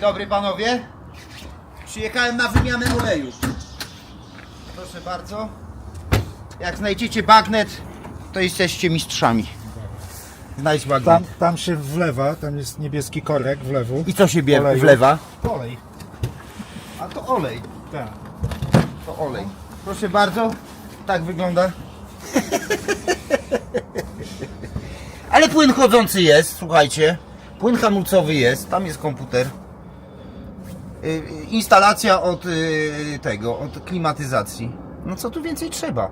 dobry panowie. Przyjechałem na wymianę oleju. Proszę bardzo. Jak znajdziecie bagnet, to jesteście mistrzami. Znajdź bagnet. Tam, tam się wlewa, tam jest niebieski korek w lewu. I co się bie- Oleju. wlewa? Olej. A to olej. Tak. To olej. Proszę bardzo. Tak wygląda. Ale płyn chodzący jest, słuchajcie. Płyn hamulcowy jest, tam jest komputer. Y, y, Instalacja od y, tego, od klimatyzacji. No co tu więcej trzeba?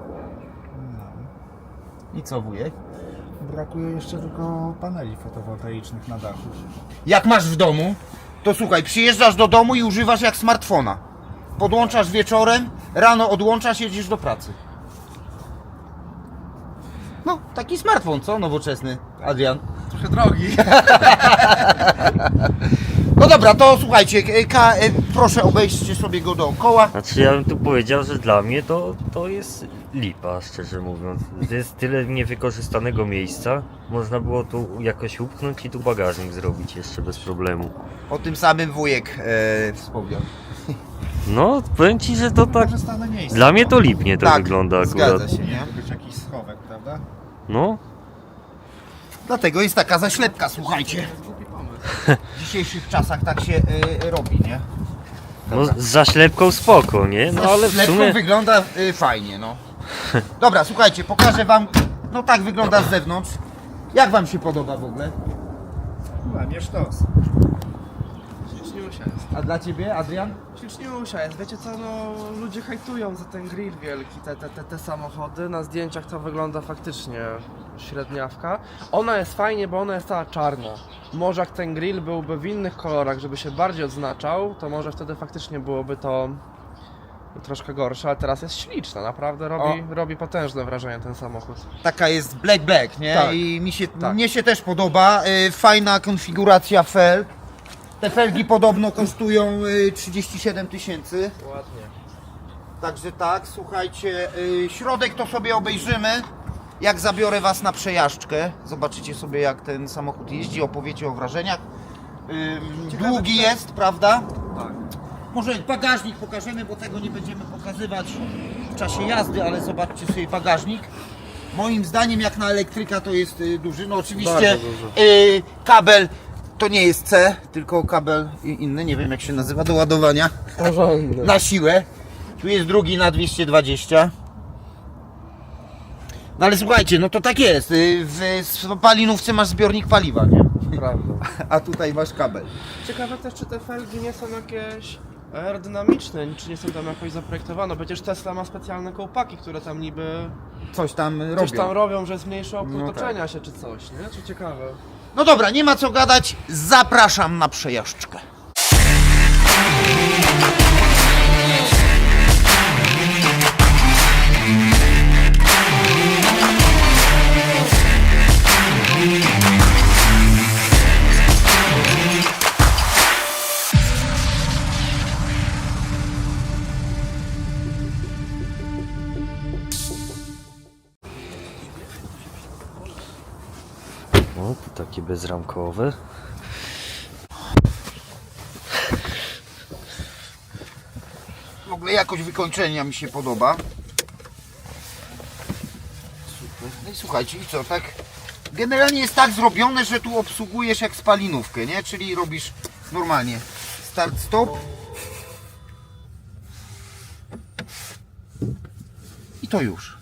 I co wujek? Brakuje jeszcze tylko paneli fotowoltaicznych na dachu. Jak masz w domu, to słuchaj, przyjeżdżasz do domu i używasz jak smartfona. Podłączasz wieczorem, rano odłączasz, jedziesz do pracy. No, taki smartfon, co? Nowoczesny, Adrian. Trochę drogi. Dobra, to słuchajcie, e, Ka, e, proszę obejrzcie sobie go dookoła. Znaczy ja bym tu powiedział, że dla mnie to, to jest lipa, szczerze mówiąc. To jest tyle niewykorzystanego miejsca. Można było tu jakoś upchnąć i tu bagażnik zrobić jeszcze bez problemu. O tym samym wujek e, wspomniał. No, powiem ci, że to tak... Miejsce. Dla mnie to lipnie to Tak, wygląda akurat. zgadza się, nie? Powinien być jakiś schowek, prawda? No, Dlatego jest taka zaślepka, słuchajcie. W dzisiejszych czasach tak się e, robi, nie? no z zaślepką spoko, nie? No ale w Ślepką sumie... wygląda y, fajnie, no. Dobra, słuchajcie, pokażę wam. No tak wygląda z zewnątrz. Jak wam się podoba w ogóle? Łamie sztos. Śliczniusia jest. A dla ciebie, Adrian? Śliczniusia jest. Wiecie co, no ludzie hajtują za ten grill wielki, te, te, te, te samochody. Na zdjęciach to wygląda faktycznie średniawka. Ona jest fajnie, bo ona jest cała czarna. Może jak ten grill byłby w innych kolorach, żeby się bardziej odznaczał, to może wtedy faktycznie byłoby to troszkę gorsze, ale teraz jest śliczna, naprawdę robi, robi potężne wrażenie ten samochód. Taka jest black black, nie? Tak. I mi się, Tak. mnie się też podoba. Y, fajna konfiguracja felg. Te felgi podobno kosztują y, 37 tysięcy. Ładnie. Także tak, słuchajcie, y, środek to sobie obejrzymy. Jak zabiorę Was na przejażdżkę, zobaczycie sobie jak ten samochód jeździ, opowiecie o wrażeniach. Ym, Ciekawe, Długi czy- jest, prawda? Tak. Może bagażnik pokażemy, bo tego nie będziemy pokazywać w czasie jazdy, ale zobaczcie sobie bagażnik. Moim zdaniem jak na elektryka to jest y, duży. No oczywiście Bardzo y, kabel to nie jest C, tylko kabel i- inny, nie wiem jak się nazywa, do ładowania na siłę. Tu jest drugi na 220. No ale słuchajcie, no to tak jest. y, W spalinówce masz zbiornik paliwa, nie? Prawda. A tutaj masz kabel. Ciekawe też, czy te felgi nie są jakieś aerodynamiczne, czy nie są tam jakoś zaprojektowane. Przecież Tesla ma specjalne kołpaki, które tam niby Coś tam robią. coś tam robią, że zmniejsza opór No tak. otoczenia się czy coś, nie? Czy ciekawe? No dobra, nie ma co gadać. Zapraszam na przejażdżkę. Takie bezramkowe. W ogóle jakość wykończenia mi się podoba. Super. No i słuchajcie, i co, tak? Generalnie jest tak zrobione, że tu obsługujesz jak spalinówkę, nie? Czyli robisz normalnie start, stop. I to już.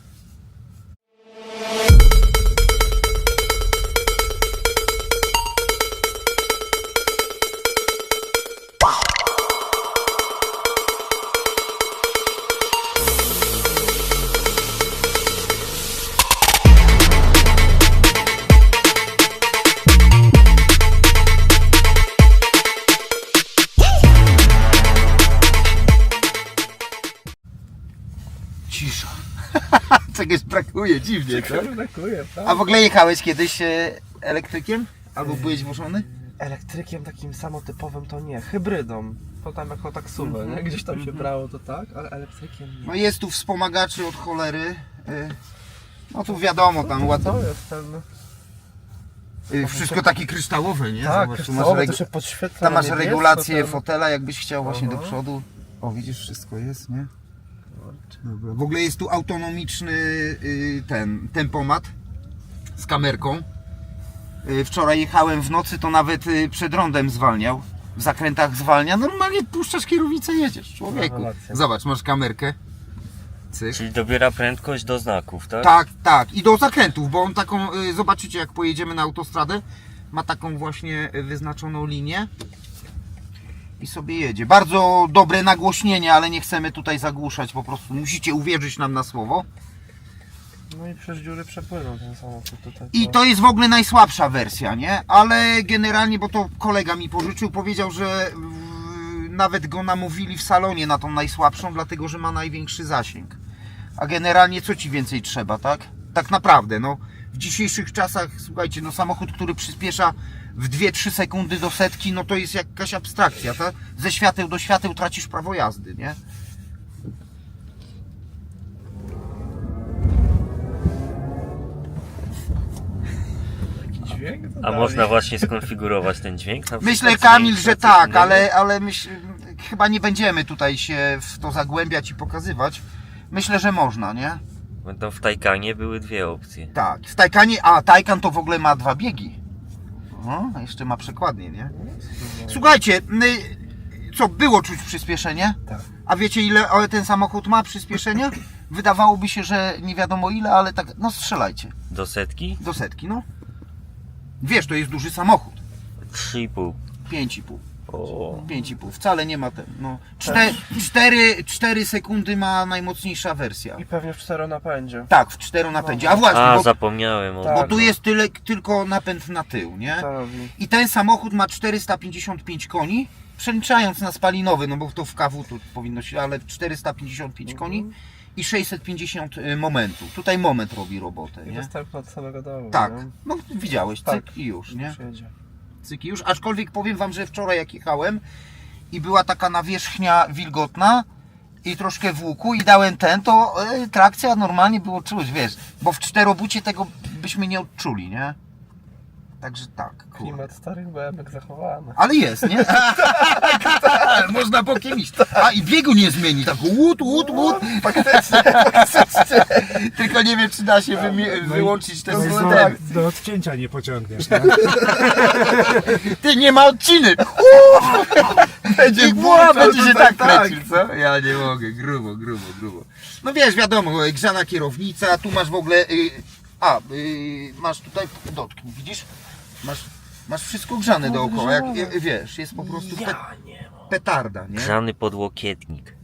Czegoś brakuje, dziwnie, co? Brakuje, A w ogóle jechałeś kiedyś e, elektrykiem? Albo byłeś wożony? Elektrykiem takim samotypowym to nie, hybrydą. To tam jako taksówę, nie? Gdzieś tam się brało to tak, ale elektrykiem nie. No jest tu wspomagaczy od cholery. e, No tu wiadomo, tam łatwo. To jest ten Wszystko takie kryształowe, nie? Tak, Zobacz, tu masz, to się podświetla tam masz regulację fotela, jakbyś chciał właśnie do Aha. przodu. O, widzisz, wszystko jest, nie? Dobra. W ogóle jest tu autonomiczny y, ten tempomat z kamerką. Y, Wczoraj jechałem w nocy, to nawet y, przed rondem zwalniał. W zakrętach zwalnia. Normalnie puszczasz kierownicę, jedziesz, człowieku. Rewelacja. Zobacz, masz kamerkę. Cyk. Czyli dobiera prędkość do znaków, tak? Tak, tak. I do zakrętów, bo on taką, y, zobaczycie jak pojedziemy na autostradę, ma taką właśnie y, wyznaczoną linię i sobie jedzie. Bardzo dobre nagłośnienie, ale nie chcemy tutaj zagłuszać, po prostu musicie uwierzyć nam na słowo. No i przez dziury przepłynął ten samochód tutaj. I to jest w ogóle najsłabsza wersja, nie? Ale generalnie, bo to kolega mi pożyczył, powiedział, że nawet go namówili w salonie na tą najsłabszą, dlatego że ma największy zasięg. A generalnie co ci więcej trzeba, tak? Tak naprawdę, no. W dzisiejszych czasach, słuchajcie, no samochód, który przyspiesza w 2-3 sekundy do setki, no to jest jakaś abstrakcja, tak? Ze świateł do świateł tracisz prawo jazdy, nie? dźwięk A można właśnie skonfigurować ten dźwięk? Na Myślę, przykład Kamil, że na coś tak, innego? ale, ale myśl, chyba nie będziemy tutaj się w to zagłębiać i pokazywać. Myślę, że można, nie? Bo to w Tajkanie były dwie opcje. Tak. W Tajkanie, a Tajkan to w ogóle ma dwa biegi. No, a jeszcze ma przekładnie, nie? Słuchajcie, y, co, było czuć przyspieszenie? Tak. A wiecie ile ten samochód ma przyspieszenia? Wydawałoby się, że nie wiadomo ile, ale tak, no strzelajcie. Do setki? Do setki, no. Wiesz, to jest duży samochód. 3,5. 5,5. O, 5,5. Wcale nie ma ten. No. 4, 4, 4 sekundy ma najmocniejsza wersja. I pewnie w czteronapędzie. Tak, w 4 napędzie. A właśnie, A, bo, zapomniałem o Tak. bo tu jest tyle, tylko napęd na tył, nie? Co robi? I ten samochód ma 455 koni, przeliczając na spalinowy, no bo to w KW tu powinno się, ale 455 koni i 650 y, momentu. Tutaj moment robi robotę, I nie? od samego domu. Tak, nie? no widziałeś, cyk Tak. i już, nie? Przyjedzie. Już, aczkolwiek powiem Wam, że wczoraj jak jechałem i była taka nawierzchnia wilgotna i troszkę w łuku i dałem ten, to y, trakcja normalnie było czuć, wiesz, bo w czterobucie tego byśmy nie odczuli, nie? Także tak, kurde. Klimat starych BMK zachowany. Ale jest, nie? Tak, Można bokiem iść. A i biegu nie zmieni, tak łód, łód, łód. Faktycznie, faktycznie. Tylko nie wiem, czy da się wymie- wyłączyć te No i systemy. do, do odcięcia nie pociągniesz. Nie? Ty, nie ma odciny. Będzie włączał będzie się tutaj, tak tak. kręcił, co? Ja nie mogę, grubo, grubo, grubo. No wiesz, wiadomo, grzana kierownica, tu masz w ogóle... Y, a, y, masz tutaj, dotknij, widzisz? Masz, masz wszystko grzane dookoła, jak y, wiesz, jest po prostu pe, nie mam. petarda, nie? grzany podłokietnik.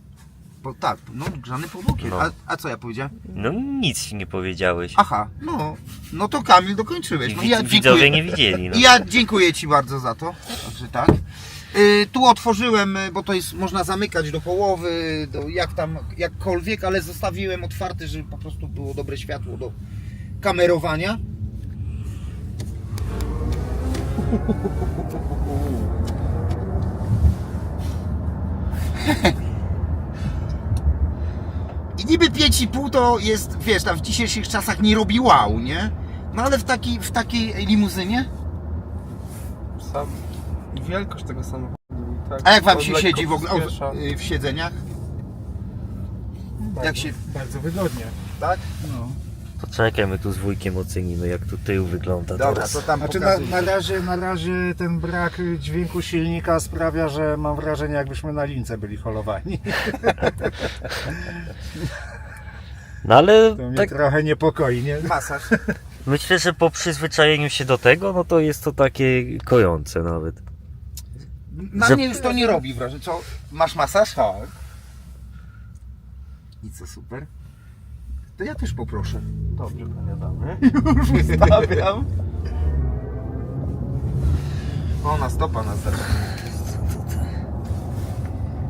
Po, tak, no grzany podłokiet. No. A, a co ja powiedziałem? No nic ci nie powiedziałeś. Aha, no, no to Kamil dokończyłeś. No, Widz- ja Widzowie dziękuję. nie widzieli. No. I ja dziękuję Ci bardzo za to. Także tak. Y, tu otworzyłem, y, bo to jest można zamykać do połowy, do, jak tam, jakkolwiek, ale zostawiłem otwarty, żeby po prostu było dobre światło do kamerowania. I niby 5,5 to jest, wiesz, tam w dzisiejszych czasach nie robi wow, nie? No ale w takiej, w takiej limuzynie? Sam. I wielkość tego samochodu. Tak, A jak wam się siedzi w ogóle o, y, w siedzeniach? Bardzo, Jak się- bardzo wygodnie. Tak? No. To czekaj, my tu z wujkiem ocenimy, jak tu tył wygląda Dobra, teraz. to tam Znaczy na, pokazuj. na, razie, na razie ten brak dźwięku silnika sprawia, że mam wrażenie jakbyśmy na lince byli holowani. No ale To mnie tak trochę niepokoi, nie? Masaż. myślę, że po przyzwyczajeniu się do tego, no to jest to takie kojące nawet. Na Że- mnie już to nie robi wrażenia. Co? Masz masaż? Tak. I co, super? To ja też poproszę. Dobrze, panie damy. Już ustawiam. O, na stopa nas zaczyna.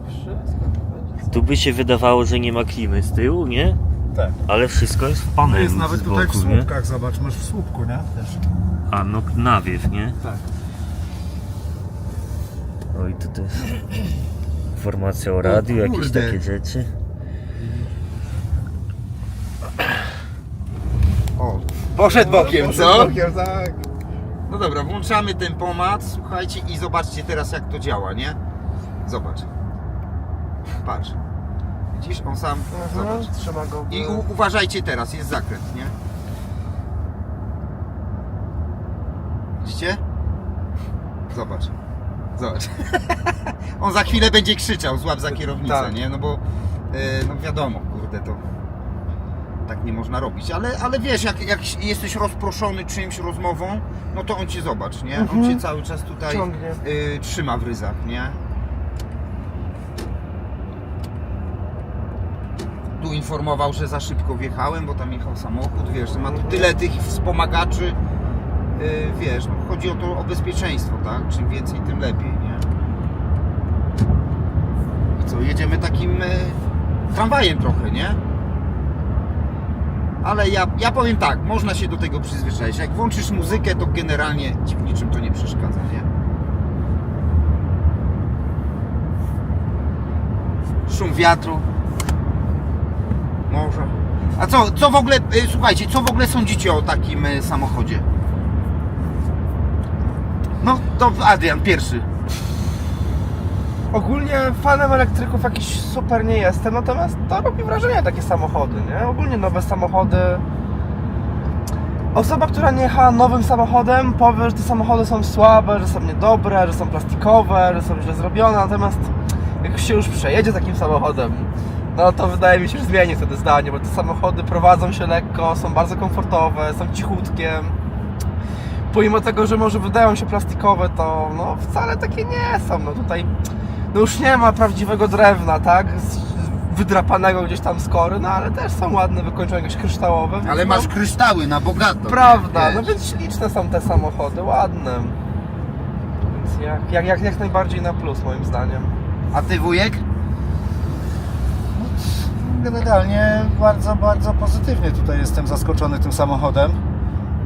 Wszystko będzie. Tu by się wydawało, że nie ma klimy z tyłu, nie? Tak. Ale wszystko jest w To panelu jest nawet z tutaj w boku, nie? słupkach, zobacz, masz w słupku, nie? Też. A no nawiew, nie? Tak. No i tu też informacja o radiu, jakieś kurde. takie rzeczy. O, poszedł bokiem, co? Tak. No dobra, włączamy tempomat, słuchajcie i zobaczcie teraz jak to działa, nie? Zobacz. Patrz. Widzisz, on sam, zobacz. Mhm, Trzyma go w... I u, uważajcie teraz, jest zakręt, nie? Widzicie? Zobacz. Zobacz. On za chwilę będzie krzyczał, złap za kierownicę, Tak. nie? No bo, e, no wiadomo, kurde, to tak nie można robić. Ale, ale wiesz, jak, jak jesteś rozproszony czymś, rozmową, no to on cię zobacz, nie? On Mhm. cię cały czas tutaj Ciągnie. y, trzyma w ryzach, nie? Tu informował, że za szybko wjechałem, bo tam jechał samochód, wiesz, ma tu tyle tych wspomagaczy, y, wiesz, no, chodzi o to, o bezpieczeństwo, tak? Czym więcej, tym lepiej, nie? I co, jedziemy takim y, tramwajem trochę, nie? Ale ja, ja powiem tak, można się do tego przyzwyczaić. Jak włączysz muzykę, to generalnie ci w niczym to nie przeszkadza, nie? Szum wiatru. Morze. A co, co w ogóle, y, słuchajcie, co w ogóle sądzicie o takim y, samochodzie? No, to Adrian, pierwszy. Ogólnie fanem elektryków jakiś super nie jestem, natomiast to robi wrażenie takie samochody, nie? Ogólnie nowe samochody. Osoba, która nie jechała nowym samochodem, powie, że te samochody są słabe, że są niedobre, że są plastikowe, że są źle zrobione, natomiast jak się już przejedzie takim samochodem, no to wydaje mi się, że zmieni wtedy zdanie, bo te samochody prowadzą się lekko, są bardzo komfortowe, są cichutkie. Pomimo tego, że może wydają się plastikowe, to no wcale takie nie są. No tutaj no już nie ma prawdziwego drewna, tak? Z- Wydrapanego gdzieś tam z kory, no ale też są ładne, wykończone jakieś kryształowe. więc Ale no, masz kryształy na bogato. Prawda, wiesz. no więc śliczne są te samochody, ładne. Więc jak, jak, jak, jak najbardziej na plus moim zdaniem. A ty wujek? Generalnie bardzo, bardzo pozytywnie tutaj jestem zaskoczony tym samochodem.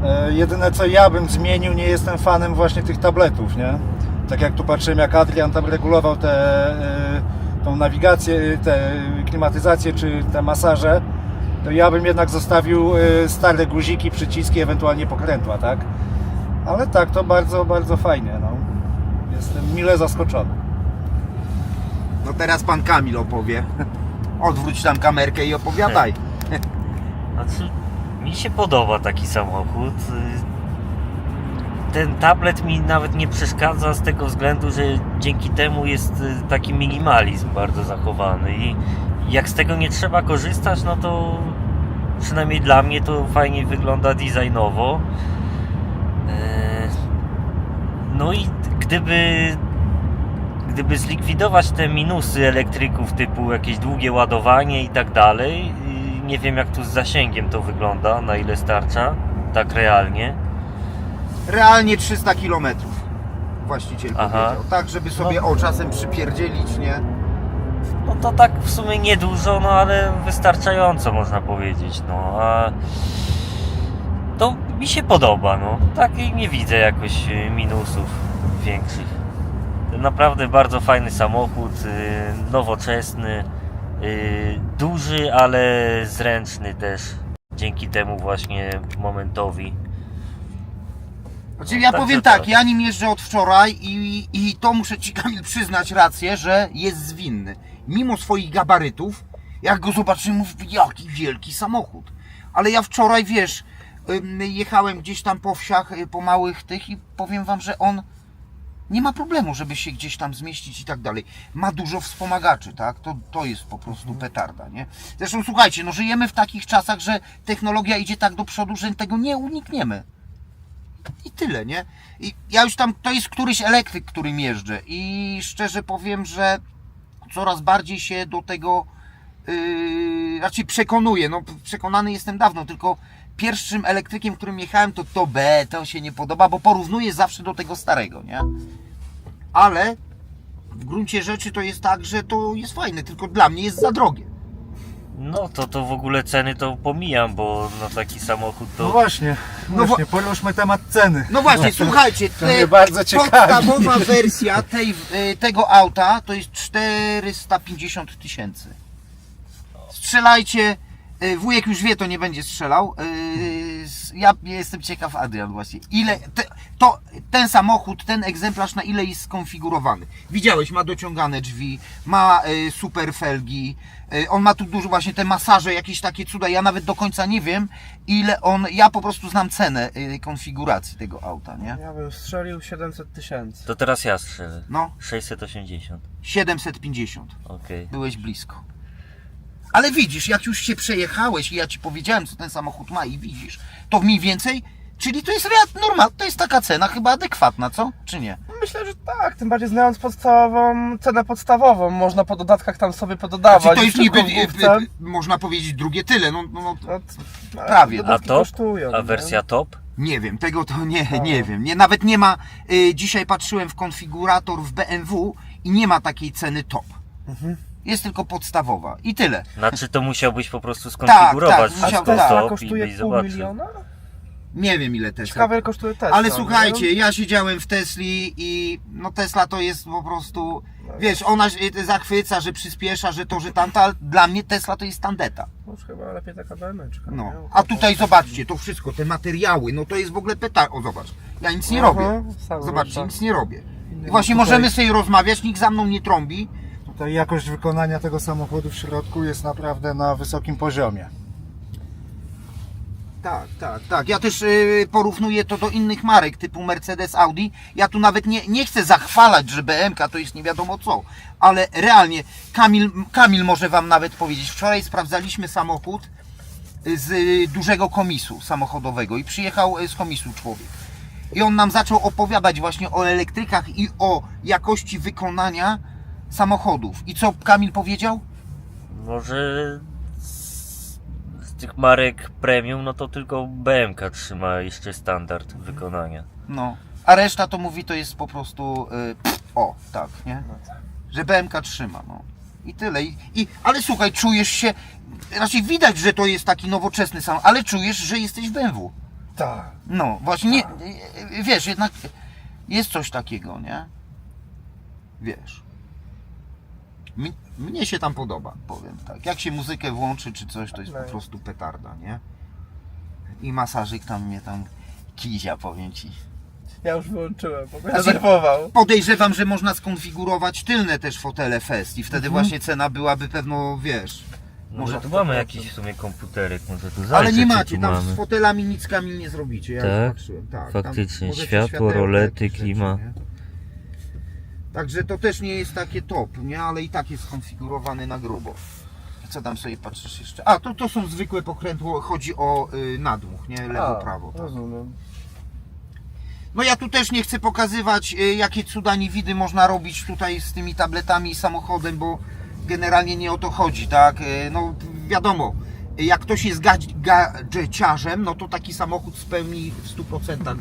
E, Jedyne co ja bym zmienił, nie jestem fanem właśnie tych tabletów, nie? Tak jak tu patrzyłem, jak Adrian tam regulował te, e, tą nawigację, te klimatyzację czy te masaże, to ja bym jednak zostawił e, stare guziki, przyciski, ewentualnie pokrętła, tak? Ale tak, to bardzo, bardzo fajnie, no. Jestem mile zaskoczony. No teraz pan Kamil opowie. Odwróć tam kamerkę i opowiadaj. Znaczy, mi się podoba taki samochód. Ten tablet mi nawet nie przeszkadza z tego względu, że dzięki temu jest y, taki minimalizm bardzo zachowany i jak z tego nie trzeba korzystać, no to przynajmniej dla mnie to fajnie wygląda designowo. E, No i gdyby gdyby zlikwidować te minusy elektryków typu jakieś długie ładowanie i tak dalej, y, nie wiem jak tu z zasięgiem to wygląda, na ile starcza, tak realnie. Realnie 300 km. Właściciel Aha. powiedział. Tak, żeby sobie o czasem przypierdzielić, nie? No to tak w sumie niedużo, no ale wystarczająco można powiedzieć, no a to mi się podoba, no. Tak i nie widzę jakoś y, minusów większych. Naprawdę bardzo fajny samochód, y, nowoczesny, y, duży, ale zręczny też. Dzięki temu właśnie momentowi. Znaczy ja Także powiem tak. tak, ja nim jeżdżę od wczoraj i, i to muszę Ci Kamil przyznać rację, że jest zwinny. Mimo swoich gabarytów, jak go zobaczyłem, mówię, jaki wielki samochód. Ale ja wczoraj, wiesz, jechałem gdzieś tam po wsiach, y, po małych tych i powiem Wam, że on nie ma problemu, żeby się gdzieś tam zmieścić i tak dalej. Ma dużo wspomagaczy, tak? To, to jest po prostu petarda, nie? Zresztą słuchajcie, no żyjemy w takich czasach, że technologia idzie tak do przodu, że tego nie unikniemy. I tyle, nie? I ja już tam, to jest któryś elektryk, którym jeżdżę i szczerze powiem, że coraz bardziej się do tego yy, raczej przekonuję. No przekonany jestem dawno, tylko pierwszym elektrykiem, którym jechałem to to B, to się nie podoba, bo porównuję zawsze do tego starego, nie? Ale w gruncie rzeczy to jest tak, że to jest fajne, tylko dla mnie jest za drogie. No to to w ogóle ceny to pomijam, bo no taki samochód No to właśnie, No właśnie, poruszmy temat ceny. No właśnie, słuchajcie, To mnie bardzo ciekawi. podstawowa wersja tej, y, tego auta to jest 450 tysięcy. Strzelajcie, wujek już wie, to nie będzie strzelał. s- Ja jestem ciekaw, Adrian właśnie, ile, te, to ten samochód, ten egzemplarz na ile jest skonfigurowany. Widziałeś, ma dociągane drzwi, ma y, super felgi, on ma tu dużo właśnie te masaże, jakieś takie cuda. Ja nawet do końca nie wiem, ile on. Ja po prostu znam cenę konfiguracji tego auta, nie? Ja bym strzelił 700 tysięcy. To teraz ja strzelę. No, 680. 750. Okej. Byłeś blisko. Ale widzisz, jak już się przejechałeś i ja ci powiedziałem, co ten samochód ma i widzisz, to mniej więcej, czyli to jest normal, to jest taka cena chyba adekwatna, co? Czy nie? Myślę, że tak, tym bardziej znając podstawową cenę podstawową, można po dodatkach tam sobie pododawać. Czy Znaczy, to jest niby, główce. y, można powiedzieć, drugie tyle, no, no, no No, t- Prawie. A dodatki to? kosztują, A nie? wersja top? nie wiem, tego to nie, nie wiem. Nie, nawet nie ma, y, dzisiaj patrzyłem w konfigurator w BMW i nie ma takiej ceny top. Mhm. Jest tylko podstawowa i tyle. Znaczy to musiałbyś po prostu skonfigurować tak, A musiał- wszystko tak. I kosztuje byś pół zobaczył. miliona? Nie wiem ile Tesla. Ciekawe ile kosztuje Tesla. Ale słuchajcie, ja siedziałem w Tesli i no Tesla to jest po prostu, wiesz, ona się zachwyca, że przyspiesza, że to, że tamta, ale dla mnie Tesla to jest tandeta. No Już chyba lepiej taka BMeczka. No. nie? A tutaj zobaczcie, to wszystko, te materiały, no to jest w ogóle petar. O zobacz, ja nic nie Aha, robię. sam Zobaczcie, zobacz. nic nie robię. Inny I właśnie tutaj- możemy sobie rozmawiać, nikt za mną nie trąbi. Tutaj jakość wykonania tego samochodu w środku jest naprawdę na wysokim poziomie. Tak, tak, tak. Ja też y, porównuję to do innych marek typu Mercedes, Audi. Ja tu nawet nie, nie chcę zachwalać, że BMK to jest nie wiadomo co, ale realnie Kamil, Kamil może Wam nawet powiedzieć. Wczoraj sprawdzaliśmy samochód z y, dużego komisu samochodowego i przyjechał y, z komisu człowiek. I on nam zaczął opowiadać właśnie o elektrykach i o jakości wykonania samochodów. I co Kamil powiedział? Może z, z tych marek premium, no to tylko BMK trzyma jeszcze standard wykonania. No. A reszta to mówi, to jest po prostu. y, pff, o, tak, nie? Że BMK trzyma, no. I tyle. I, i, ale słuchaj, czujesz się. Raczej widać, że to jest taki nowoczesny sam, ale czujesz, że jesteś w BMW. Tak. No, właśnie nie. y, Wiesz, jednak jest coś takiego, nie? Wiesz. Mnie się tam podoba, powiem tak. Jak się muzykę włączy czy coś, to jest po No. prostu petarda, nie? I masażyk tam mnie tam kizia, powiem ci. Ja już wyłączyłem, bo mnie Znaczy- denerwował. Podejrzewam, że można skonfigurować tylne też fotele Fest i wtedy Mhm. właśnie cena byłaby pewno, wiesz. Może Może tu mamy jakiś w sumie komputerek, może tu Ale zajrzeć, nie co macie, tam mamy. z fotelami nickami nie zrobicie. Ja Tak? patrzyłem. Tak, Faktycznie, światło, rolety, klima. nie? Także to też nie jest takie top, nie? Ale i tak jest skonfigurowany na grubo. Co tam sobie patrzysz jeszcze? A, to, to są zwykłe pokrętło, chodzi o y, nadmuch, nie? Lewo, A, prawo. Tak. Rozumiem. No ja tu też nie chcę pokazywać, y, jakie cuda niewidy można robić tutaj z tymi tabletami i samochodem, bo generalnie nie o to chodzi, tak? Y, No wiadomo, jak ktoś jest gadż- gadżeciarzem, no to taki samochód spełni w 100%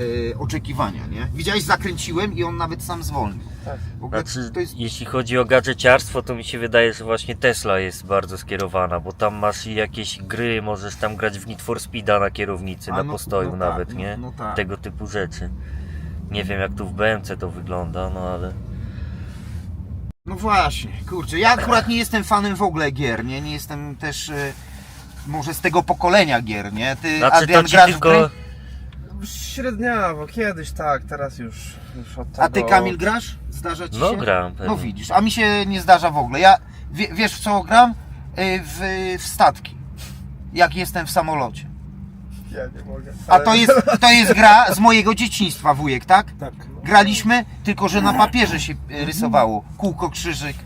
y, oczekiwania, nie? Widziałeś, zakręciłem i on nawet sam zwolnił. Tak. W ogóle Znaczy, to jest... jeśli chodzi o gadżeciarstwo, to mi się wydaje, że właśnie Tesla jest bardzo skierowana, bo tam masz jakieś gry, możesz tam grać w Need for Speeda na kierownicy, A, na no- postoju no tak, nawet, no- nie? no tak. Tego typu rzeczy. Nie wiem jak tu w BMC to wygląda, no ale... No właśnie, kurczę, ja akurat nie jestem fanem w ogóle gier, nie? Nie jestem też... y, Może z tego pokolenia gier, nie? Ty, Znaczy Adrian, to ci grasz w tylko... gry? Średniawo, kiedyś tak, teraz już, już od tego... A ty Kamil grasz? Zdarza ci No się? gram No pewnie. widzisz, a mi się nie zdarza w ogóle. Ja wie, wiesz w co gram? Y, W, w statki. Jak jestem w samolocie. Ja nie mogę. A to jest, to jest gra z mojego dzieciństwa, wujek, tak? Tak. Graliśmy, tylko że na papierze się y, rysowało. Kółko, krzyżyk,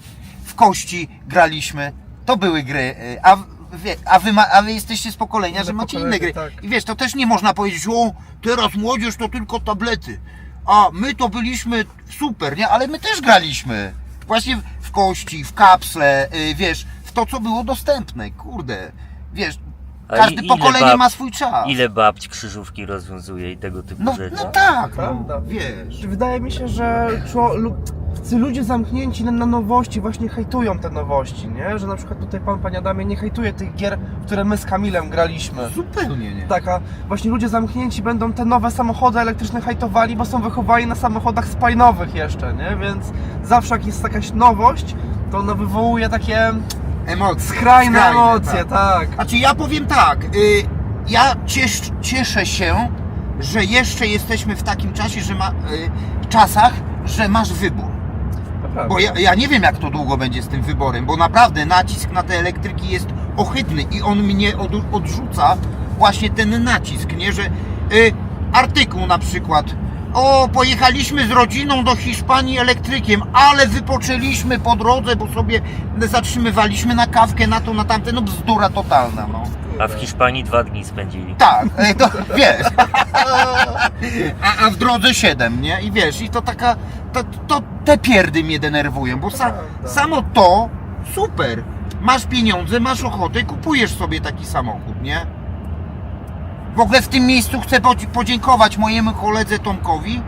w kości graliśmy. To były gry. y, A, wie, a, wy, ma, a wy jesteście z pokolenia, Inne że macie pokolenie, inne gry. tak. I wiesz, to też nie można powiedzieć, o, teraz młodzież to tylko tablety. A my to byliśmy super, nie? Ale my też graliśmy. Właśnie w kości, w kapsle, y, wiesz, w to, co było dostępne. Kurde, wiesz, A każde ile pokolenie bab- ma swój czas. Ile babć krzyżówki rozwiązuje i tego typu No, rzeczy. no tak, no, Prawda. wiesz. Wydaje mi się, że czo- lu- ci ludzie zamknięci na, na nowości właśnie hejtują te nowości, nie? Że na przykład tutaj pan, panie Adamie, nie hejtuje tych gier, które my z Kamilem graliśmy. Zupełnie nie. Taka, właśnie ludzie zamknięci będą te nowe samochody elektryczne hejtowali, bo są wychowani na samochodach spajnowych jeszcze, nie? Więc zawsze jak jest jakaś nowość, to ona wywołuje takie Emocje. skrajne emocje, tak. Znaczy ja powiem tak, y, ja ciesz, cieszę się, że jeszcze jesteśmy w takim czasie, że ma, y, czasach, że masz wybór. Naprawdę. Bo ja, ja nie wiem, jak to długo będzie z tym wyborem, bo naprawdę nacisk na te elektryki jest ohydny i on mnie od, odrzuca właśnie ten nacisk, nie? Że y, artykuł na przykład. O, pojechaliśmy z rodziną do Hiszpanii elektrykiem, ale wypoczęliśmy po drodze, bo sobie zatrzymywaliśmy na kawkę, na to, na tamte, no bzdura totalna, no. A w Hiszpanii dwa dni spędzili. Tak, e, to wiesz. A, a w drodze 7, nie? I wiesz, i to taka. To, to te pierdy mnie denerwują, bo sa, samo to super. Masz pieniądze, masz ochotę, kupujesz sobie taki samochód, nie? W ogóle w tym miejscu chcę podzi- podziękować mojemu koledze Tomkowi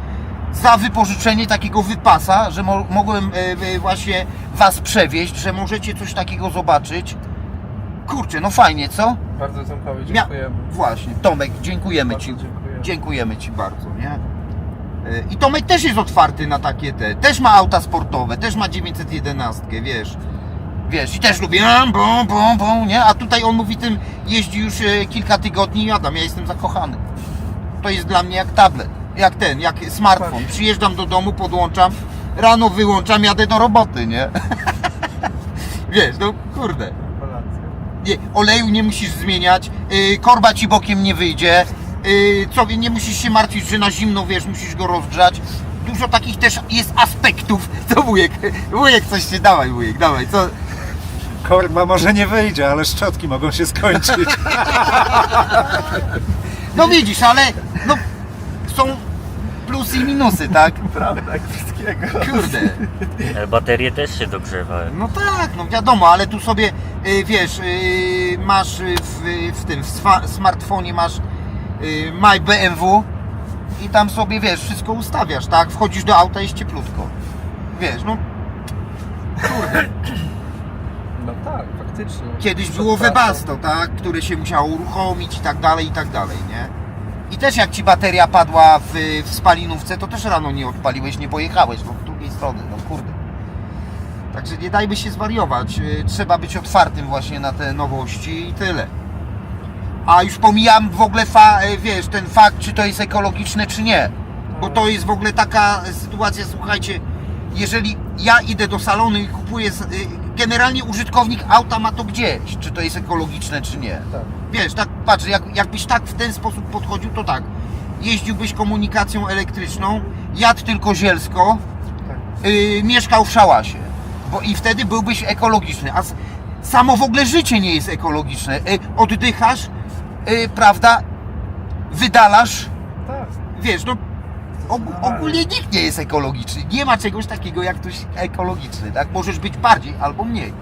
za wypożyczenie takiego wypasa, że mo mogłem e, e, właśnie was przewieźć, że możecie coś takiego zobaczyć. Kurczę, no fajnie, co? Bardzo Tomkowi Mia- dziękujemy. Właśnie, Tomek, dziękujemy Bardzo Ci. dziękujemy. Dziękujemy Ci bardzo, nie? Y, I Tomek też jest otwarty na takie te. Też ma auta sportowe, też ma 911, wiesz. Wiesz, i też lubi, a, bum, bum, bum, nie? A tutaj on mówi tym, jeździ już e, kilka tygodni i jadam, ja jestem zakochany. To jest dla mnie jak tablet, jak ten, jak smartfon. Przyjeżdżam do domu, podłączam, rano wyłączam, jadę do roboty, nie? Wiesz, no kurde. Nie, oleju nie musisz zmieniać, yy, korba ci bokiem nie wyjdzie, yy, co nie musisz się martwić, że na zimno wiesz, musisz go rozgrzać. Dużo takich też jest aspektów. Co wujek? Wujek coś się dawaj, wujek, dawaj, co? Korba może nie wyjdzie, ale szczotki mogą się skończyć. No widzisz, ale no są plusy i minusy, tak? Prawda, jak wszystkiego. Kurde. Ale baterie też się dogrzewają. No tak, no wiadomo, ale tu sobie y, wiesz, y, masz y, w, w tym w swa- smartfonie masz y, My BMW i tam sobie wiesz, wszystko ustawiasz, tak? Wchodzisz do auta jest cieplutko. Wiesz, no kurde. No tak, faktycznie. Kiedyś było Webasto, tak? Które się musiało uruchomić i tak dalej, i tak dalej, nie? I też jak ci bateria padła w, w spalinówce, to też rano nie odpaliłeś, nie pojechałeś, no z drugiej strony, no kurde. Także nie dajmy się zwariować. y, Trzeba być otwartym właśnie na te nowości i tyle. A już pomijam w ogóle fa, y, wiesz, ten fakt, czy to jest ekologiczne, czy nie. Bo to jest w ogóle taka sytuacja, słuchajcie, jeżeli ja idę do salonu i kupuję, y, generalnie użytkownik auta ma to gdzieś, czy to jest ekologiczne, czy nie. Tak. Wiesz, tak patrz, jak, jakbyś tak w ten sposób podchodził, to tak. Jeździłbyś komunikacją elektryczną, jadł tylko zielsko, Tak. yy, mieszkał w szałasie. Bo i wtedy byłbyś ekologiczny. A samo w ogóle życie nie jest ekologiczne. Yy, oddychasz, yy, prawda? Wydalasz, Tak. wiesz, no og- ogólnie nikt nie jest ekologiczny. Nie ma czegoś takiego jak ktoś ekologiczny, tak? Możesz być bardziej albo mniej.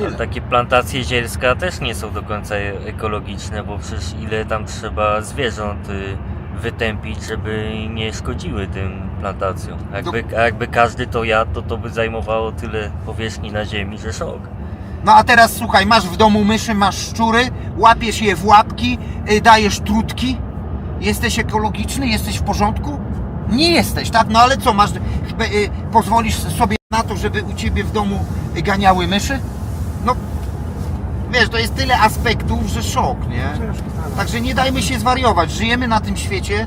Ale takie plantacje zielska też nie są do końca e- ekologiczne, bo przecież ile tam trzeba zwierząt y, wytępić, żeby nie szkodziły tym plantacjom. Jakby, a jakby każdy to jadł, to to by zajmowało tyle powierzchni na ziemi, że szok. No a teraz słuchaj, masz w domu myszy, masz szczury, łapiesz je w łapki, y, dajesz trutki. Jesteś ekologiczny, jesteś w porządku? Nie jesteś, tak? No ale co, masz, chyba, y, pozwolisz sobie na to, żeby u ciebie w domu y, ganiały myszy? No, wiesz, to jest tyle aspektów, że szok, nie? Temat. Także nie dajmy się zwariować. Żyjemy na tym świecie.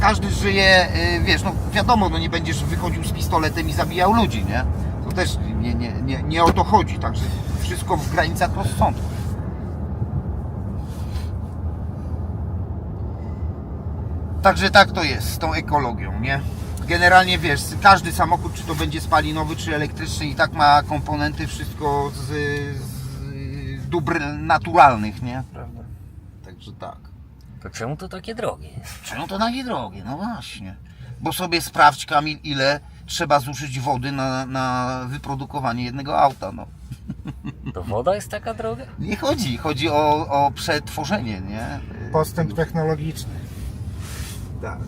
Każdy żyje, y, wiesz, no wiadomo, no nie będziesz wychodził z pistoletem i zabijał ludzi, nie? To też nie, nie, nie, nie o to chodzi. Także wszystko w granicach rozsądku. Także tak to jest z tą ekologią, nie? Generalnie wiesz, każdy samochód, czy to będzie spalinowy, czy elektryczny, i tak ma komponenty wszystko z, z dóbr naturalnych, nie? Prawda. Także tak. To czemu to takie drogie? Czemu to takie drogie? No właśnie. Bo sobie sprawdź, Kamil, ile trzeba zużyć wody na, na wyprodukowanie jednego auta. No. To woda jest taka droga? Nie chodzi, chodzi o, o przetworzenie, nie? Postęp technologiczny. Tak.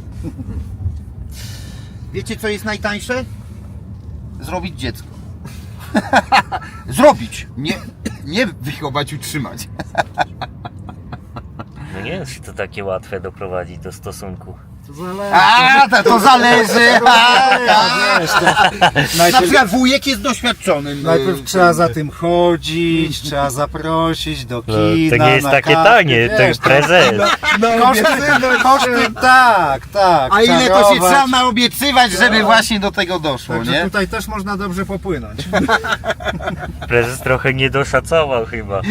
Wiecie, co jest najtańsze? Zrobić dziecko. Zrobić, nie, nie wychować, utrzymać. No nie czy to takie łatwe doprowadzić do stosunku. To zależy. A, to, to zależy. A, a. Wiesz, to Na najpierw, przykład wujek jest doświadczonym. najpierw y, trzeba za tym chodzić, trzeba zaprosić do No, kina. to nie jest na takie kawę, tanie, to wiesz, jest prezes. Koszty, koszty, tak, tak. A ile to się czarować. trzeba naobiecywać, żeby właśnie do tego doszło, Także nie? tutaj też można dobrze popłynąć. Prezes trochę nie doszacował chyba.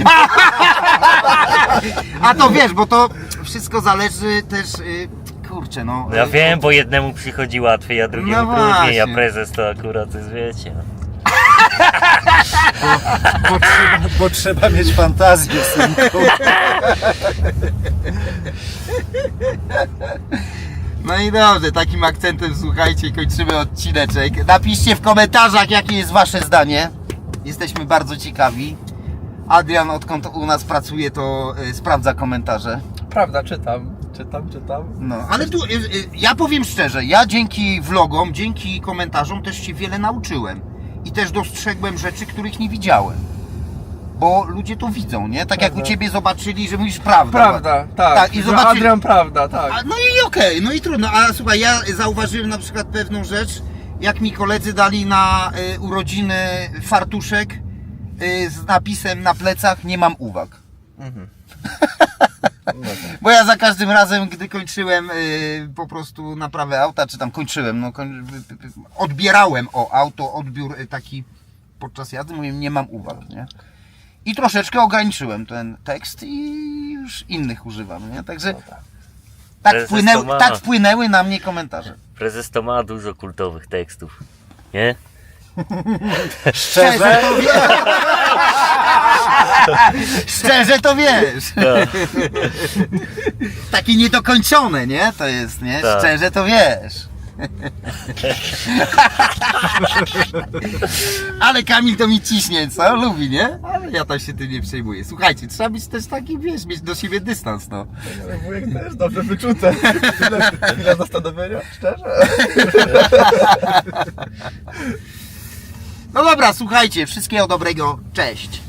A to wiesz, bo to wszystko zależy też, y, kurczę no. No ja y, wiem, bo jednemu przychodzi łatwiej, a drugiemu No trudniej, a właśnie. prezes to akurat jest, wiecie. no. Bo trzeba, bo trzeba mieć fantazję, synku. No i dobrze, takim akcentem słuchajcie, kończymy odcineczek. Napiszcie w komentarzach, jakie jest wasze zdanie. Jesteśmy bardzo ciekawi. Adrian, odkąd u nas pracuje, to y, sprawdza komentarze. Prawda, czytam, czytam, czytam. No, ale tu, y, y, ja powiem szczerze, ja dzięki vlogom, dzięki komentarzom też się wiele nauczyłem. I też dostrzegłem rzeczy, których nie widziałem. Bo ludzie to widzą, nie? Tak jak u Prawda. ciebie zobaczyli, że mówisz prawda. Prawda, tak. Tak, i że zobaczy- Adrian, prawda, tak. A, no i okej, no i trudno. A słuchaj, ja zauważyłem na przykład pewną rzecz, jak mi koledzy dali na y, urodziny fartuszek y, z napisem na plecach nie mam uwag. Bo ja za każdym razem, gdy kończyłem y, po prostu naprawę auta, czy tam kończyłem, no koń, odbierałem o auto, odbiór y, taki podczas jazdy, mówię, nie mam uwag, nie? I troszeczkę ograniczyłem ten tekst i już innych używam, nie? Także tak, Prezes wpłynęły, ma. tak wpłynęły na mnie komentarze. Prezes to ma dużo kultowych tekstów. Nie? Szczerze? wiesz. Szczerze to wiesz. Tak. Takie niedokończone, nie? To jest, nie? Tak. Szczerze to wiesz. Ale Kamil to mi ciśnie, co? Lubi, nie? Ale ja tam się tym nie przejmuję. Słuchajcie, trzeba być też taki, wiesz, mieć do siebie dystans, no. Wujek też dobrze wyczute. Chwila zastanowienia, szczerze. No dobra, słuchajcie, wszystkiego dobrego, cześć.